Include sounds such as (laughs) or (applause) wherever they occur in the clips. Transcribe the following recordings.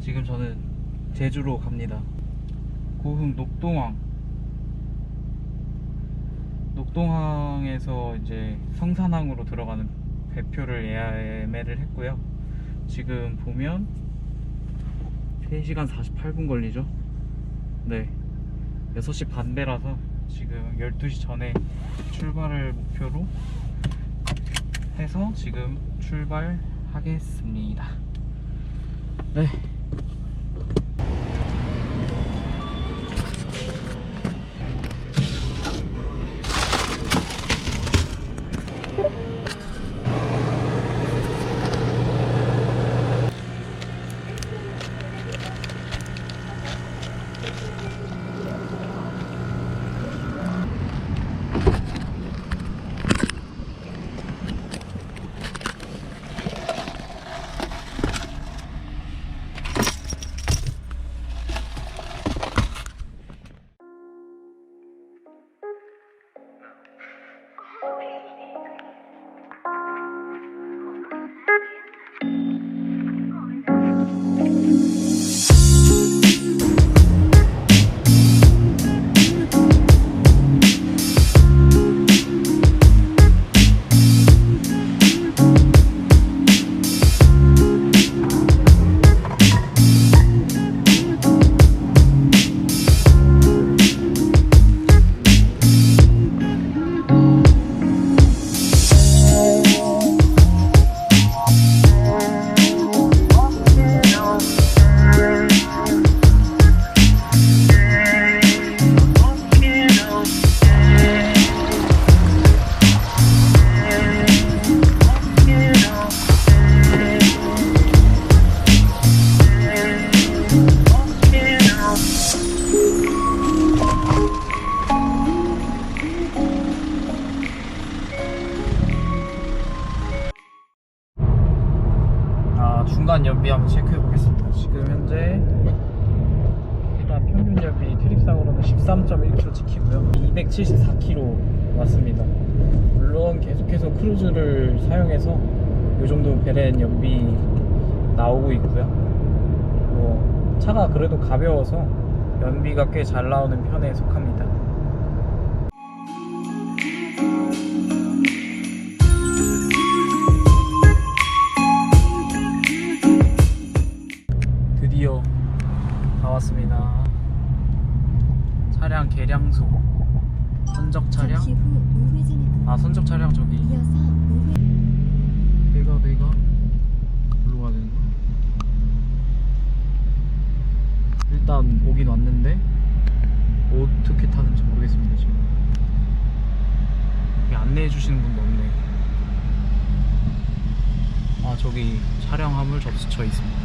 지금 저는 제주로 갑니다. 고흥 녹동항. 녹동항에서 이제 성산항으로 들어가는 배표를 예매를 했고요. 지금 보면 3시간 48분 걸리죠? 네. 6시 반 배라서 지금 12시 전에 출발을 목표로 해서 지금 출발하겠습니다. 네. 중간 연비 한번 체크해 보겠습니다. 지금 현재 일단 평균 연비 트립상으로는 13.1km 찍히고요. 274km 왔습니다. 물론 계속해서 크루즈를 사용해서 이 정도 베렌 연비 나오고 있고요. 뭐 차가 그래도 가벼워서 연비가 꽤 잘 나오는 편에 속합니다. 차량 계량소. 선적 차량? 아 선적 차량 저기. 내가 내가 어디로 가야 되는 거야? 일단 오긴 왔는데 어떻게 타는지 모르겠습니다 지금. 안내해 주시는 분도 없네. 아 저기 차량 화물 접수처 있습니다.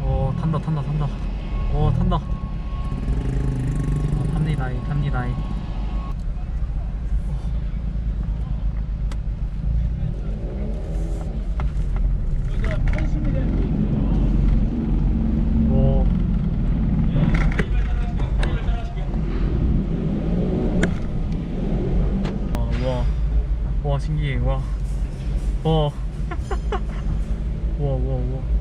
어 탄다 탄다 탄다. 어 탄다. 어, 탑니다 이 탑니다 이. 오. 와, 와, 와, 신기해, 와, 와, (laughs) 와, 와, 와.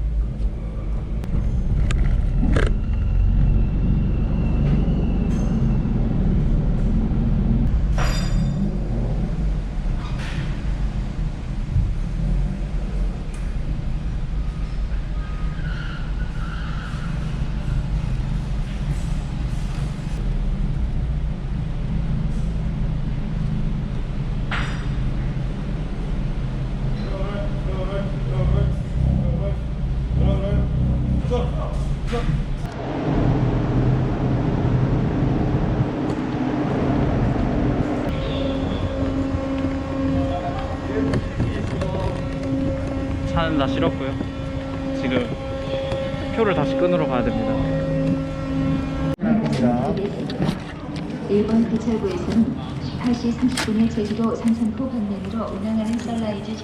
차는 다 실었고요. 지금 표를 다시 끊으러 가야 됩니다. 1번 개찰구에서는 8시 30분에 제주도 상산포 방면으로 운항하는 썰라이즈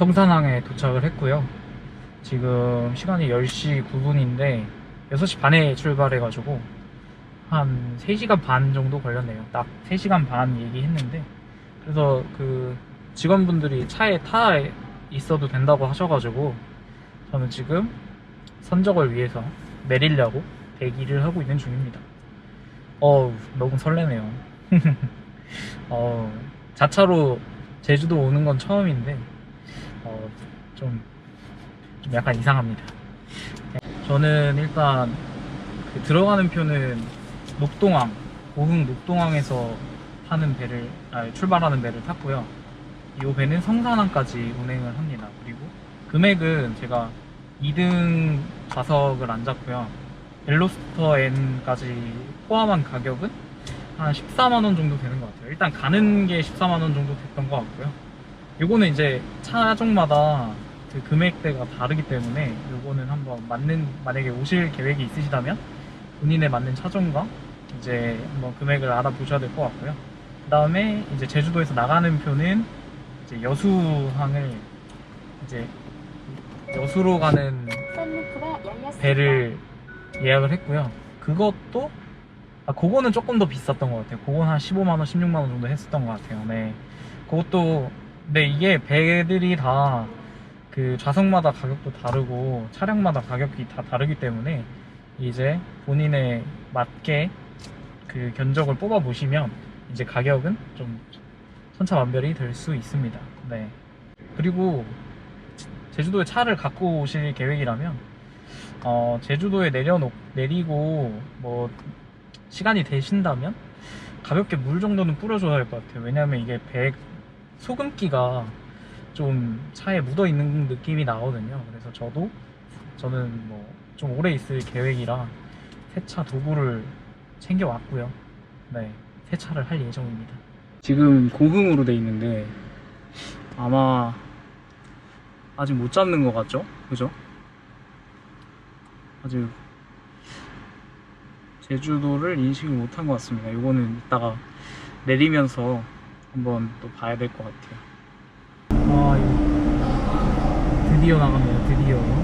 성산항에 도착을 했고요. 지금 시간이 10시 9분인데 6시 반에 출발해가지고 한 3시간 반 정도 걸렸네요. 딱 3시간 반 얘기했는데 그래서 그 직원분들이 차에 타 있어도 된다고 하셔가지고 저는 지금 선적을 위해서 내리려고 대기를 하고 있는 중입니다. 어우 너무 설레네요. (laughs) 어, 자차로 제주도 오는 건 처음인데 어, 좀, 좀 약간 이상합니다. 저는 일단 그 들어가는 표는 녹동항, 고흥 녹동항에서 타는 배를, 아, 출발하는 배를 탔고요. 이 배는 성산항까지 운행을 합니다. 그리고 금액은 제가 2등 좌석을 앉았고요. 벨로스터 N까지 포함한 가격은 한 14만원 정도 되는 것 같아요. 일단 가는 게 14만원 정도 됐던 것 같고요. 요거는 이제 차종마다 그 금액대가 다르기 때문에 요거는 한번 맞는 만약에 오실 계획이 있으시다면 본인에 맞는 차종과 이제 한번 금액을 알아보셔야 될 것 같고요. 그 다음에 이제 제주도에서 나가는 표는 이제 여수항을 이제 여수로 가는. 배를 예약을 했고요. 그것도 아 그거는 조금 더 비쌌던 것 같아요. 그건 한 15만 원, 16만 원 정도 했었던 것 같아요. 네. 그것도 근데 이게 배들이 다 그 좌석마다 가격도 다르고 차량마다 가격이 다 다르기 때문에 이제 본인에 맞게 그 견적을 뽑아 보시면 이제 가격은 좀 천차만별이 될 수 있습니다. 네. 그리고 제주도에 차를 갖고 오실 계획이라면 어, 제주도에 내려놓 내리고 뭐 시간이 되신다면 가볍게 물 정도는 뿌려줘야 할 것 같아요. 왜냐하면 이게 배 소금기가 좀 차에 묻어 있는 느낌이 나거든요. 그래서 저도 저는 뭐 좀 오래 있을 계획이라 세차 도구를 챙겨 왔고요. 네, 세차를 할 예정입니다. 지금 고흥으로 돼 있는데 아마 아직 못 잡는 것 같죠? 그죠? 아직 제주도를 인식을 못한 것 같습니다. 이거는 이따가 내리면서 한번 또 봐야 될 것 같아요. 아, 이거 드디어 나갔네요. 드디어.